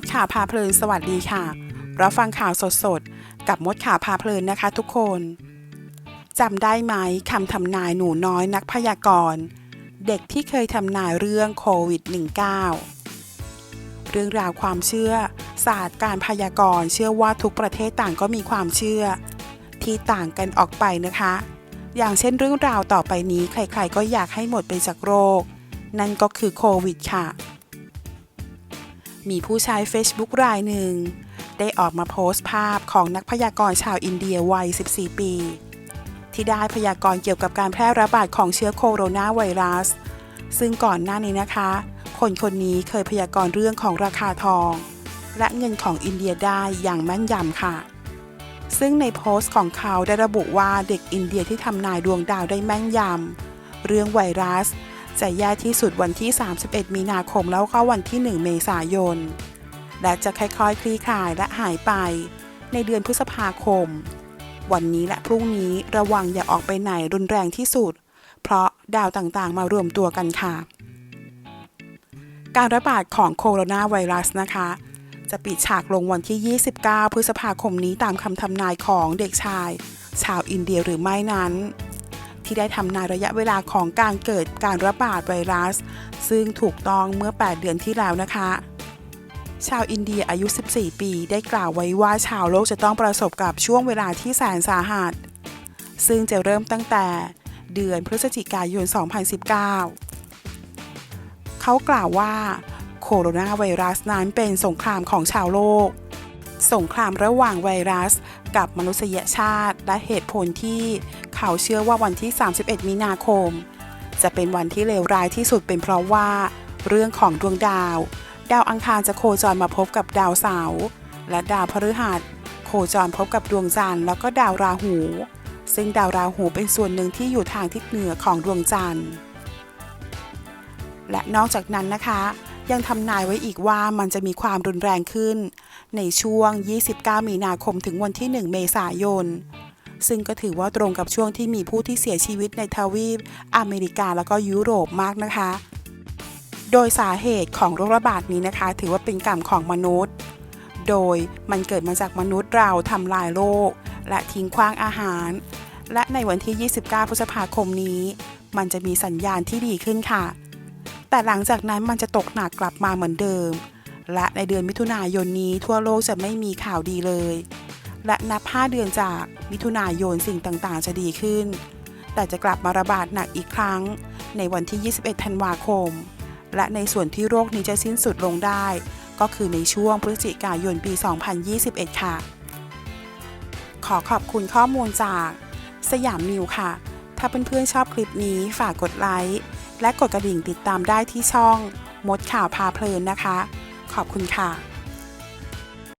ดข่าวพาเพลินสวัสดีค่ะรับฟังข่าวสดๆ กับมดข่าวพาเพลินนะคะทุกคนจำได้ไหมคำทำนายหนูน้อยนักพยากรณ์เด็กที่เคยทำนายเรื่องโควิด -19 เรื่องราวความเชื่อ ศาสตร์การพยากรณ์เชื่อว่าทุกประเทศต่างก็มีความเชื่อ ที่ต่างกันออกไปนะคะ อย่างเช่นเรื่องราวต่อไปนี้ใครๆก็อยากให้หมดไปจากโรค นั่นก็คือโควิดค่ะ มีผู้ใช้ Facebook รายหนึ่ง ได้ออกมาโพสต์ภาพของนักพยากรณ์ชาวอินเดียวัย 14 ปี ที่ได้พยากรณ์เกี่ยวกับการแพร่ระบาดของเชื้อโคโรนาไวรัส ซึ่งก่อนหน้านี้นะคะ คนคนนี้เคยพยากรณ์เรื่องของราคาทอง และเงินของอินเดียได้อย่างแม่นยำค่ะ ซึ่งในโพสต์ของเขาได้ระบุว่าเด็กอินเดียที่ทำนายดวงดาวได้แม่นยำเรื่องไวรัส จะแย่ที่สุดวันที่ 31 มีนาคมแล้วก็วันที่ 1 เมษายน และจะค่อยๆ คลี่คลายและหายไป ในเดือนพฤษภาคม วันนี้และพรุ่งนี้ระวังอย่าออกไปไหนรุนแรงที่สุด เพราะดาวต่างๆ มารวมตัวกันค่ะ การระบาดของโคโรนาไวรัสนะคะ จะปิดฉากลงวันที่ 29 พฤษภาคมนี้ตามคำทำนายของเด็กชาย ชาวอินเดียหรือไม่นั้น ที่ได้ทำนายระยะเวลาของการเกิดการระบาดไวรัส ซึ่งถูกต้องเมื่อ 8 เดือนที่แล้วนะคะ ชาวอินเดียอายุ 14 ปี ได้กล่าวไว้ว่าชาวโลกจะต้องประสบกับช่วงเวลาที่แสนสาหัส ซึ่งจะเริ่มตั้งแต่เดือนพฤศจิกายน 2019 เขากล่าวว่าโคโรนาไวรัสนั้นเป็นสงครามของชาวโลก สงครามระหว่างไวรัสกับมนุษยชาติและเหตุผลที่ เขาเชื่อว่าวันที่ 31 มีนาคม จะเป็นวันที่เลวร้ายที่สุดเป็นเพราะว่า เรื่องของดวงดาว ดาวอังคารจะโคจรมาพบกับดาวเสาร์และดาวพฤหัส โคจรพบกับดวงจันทร์แล้วก็ดาวราหู ซึ่งดาวราหูเป็นส่วนหนึ่งที่อยู่ทางทิศเหนือของดวงจันทร์ และนอกจากนั้นนะคะ ยังทำนายไว้อีกว่ามันจะมีความรุนแรงขึ้น ในช่วง 29 มีนาคมถึงวันที่ 1 เมษายน ซึ่งก็ถือว่าตรงกับช่วงที่มีผู้ที่เสียชีวิตในทวีปอเมริกาแล้วก็ยุโรปมากนะคะ โดยสาเหตุของโรคระบาดนี้นะคะ ถือว่าเป็นกรรมของมนุษย์ โดยมันเกิดมาจากมนุษย์เราทำลายโลก และทิ้งขว้างอาหาร และในวันที่ 29 พฤษภาคมนี้ มันจะมีสัญญาณที่ดีขึ้นค่ะ แต่หลังจากนั้นมันจะตกหนักกลับมาเหมือนเดิม และในเดือนมิถุนายนนี้ทั่วโลกจะไม่มีข่าวดีเลย และนับ 5 เดือนจากมิถุนายนสิ่งต่างๆ จะดีขึ้น แต่จะกลับมาระบาดหนักอีกครั้ง ในวันที่ 21 ธันวาคม และในส่วนที่โรคนี้จะสิ้นสุดลงได้ ก็คือในช่วงพฤศจิกายนปี 2021 ค่ะ ขอขอบคุณข้อมูลจากสยามนิวค่ะ ถ้าเพื่อนๆชอบคลิปนี้ฝากกดไลค์และกดกระดิ่งติดตามได้ที่ช่องมดข่าวพาเพลินนะคะ ขอบคุณค่ะ